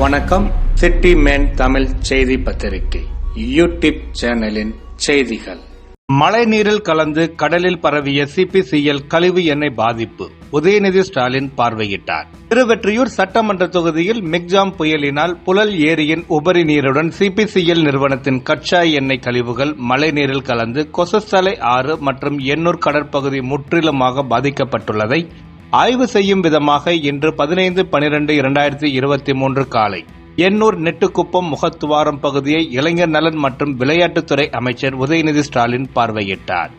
வணக்கம். City man Tamil செய்தி பத்திரிகை. யூடியூப் சேனலின் செய்திகள். மழைநீரில் கலந்து கடலில் பரவிய சிபிசிஎல் கழிவு எண்ணெய் பாதிப்பு உதயநிதி ஸ்டாலின் பார்வையிட்டார். திருவெற்றியூர் சட்டமன்ற தொகுதியில் மிக்ஜாம் புயலினால் புலல் ஏரியின் உபரி நீருடன் சிபிசிஎல் நிறுவனத்தின் கச்சா எண்ணெய் கழிவுகள் மழைநீரில் கலந்து கொசஸ்தலை ஆறு மற்றும் எண்ணூர் கடற்பகுதி முற்றிலுமாக பாதிக்கப்பட்டுள்ளதை ஆய்வு செய்யும் விதமாக இன்று பதினைந்து பனிரெண்டு இரண்டாயிரத்தி இருபத்தி மூன்று காலை எண்ணூர் நெட்டுக்குப்பம் முகத்துவாரம் பகுதியை இளைஞர் நலன் மற்றும் விளையாட்டுத்துறை அமைச்சர் உதயநிதி ஸ்டாலின் பார்வையிட்டார்.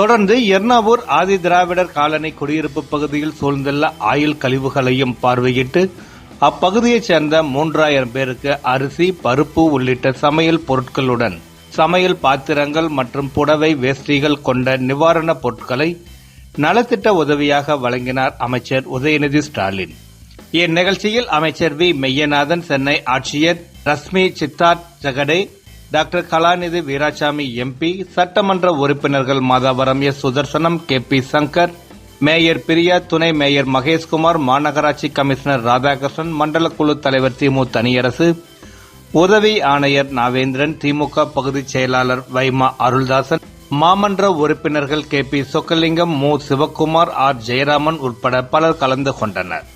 தொடர்ந்து எர்ணாவூர் ஆதி திராவிடர் காலனி குடியிருப்பு பகுதியில் சூழ்ந்துள்ள ஆயுள் கழிவுகளையும் பார்வையிட்டு அப்பகுதியைச் சேர்ந்த மூன்றாயிரம் பேருக்கு அரிசி பருப்பு உள்ளிட்ட சமையல் பொருட்களுடன் சமையல் பாத்திரங்கள் மற்றும் புடவை வேஷ்டிகள் கொண்ட நிவாரணப் பொருட்களை நலத்திட்ட உதவியாக வழங்கினார் அமைச்சர் உதயநிதி ஸ்டாலின். இந்நிகழ்ச்சியில் அமைச்சர் வி. மெய்யநாதன் சென்னை ஆட்சியர் ரஸ்மி சித்தார்த் ஜகடே டாக்டர் கலாநிதி வீராசாமி எம்பி சட்டமன்ற உறுப்பினர்கள் Madhavaram S Sudarsanam K P Shankar mayor Priya துணை மேயர் மகேஷ்குமார் மாநகராட்சி கமிஷனர் ராதாகிருஷ்ணன் மண்டல குழு தலைவர் திமு தனியரசு உதவி ஆணையர் நாவேந்திரன் திமுக பகுதிச் செயலாளர் வைமா அருள்தாசன் மாமன்ற உறுப்பினர்கள் கே. பி. சொக்கலிங்கம் மு. சிவக்குமார் ஆர். ஜெயராமன் உட்பட பலர் கலந்து கொண்டனர்.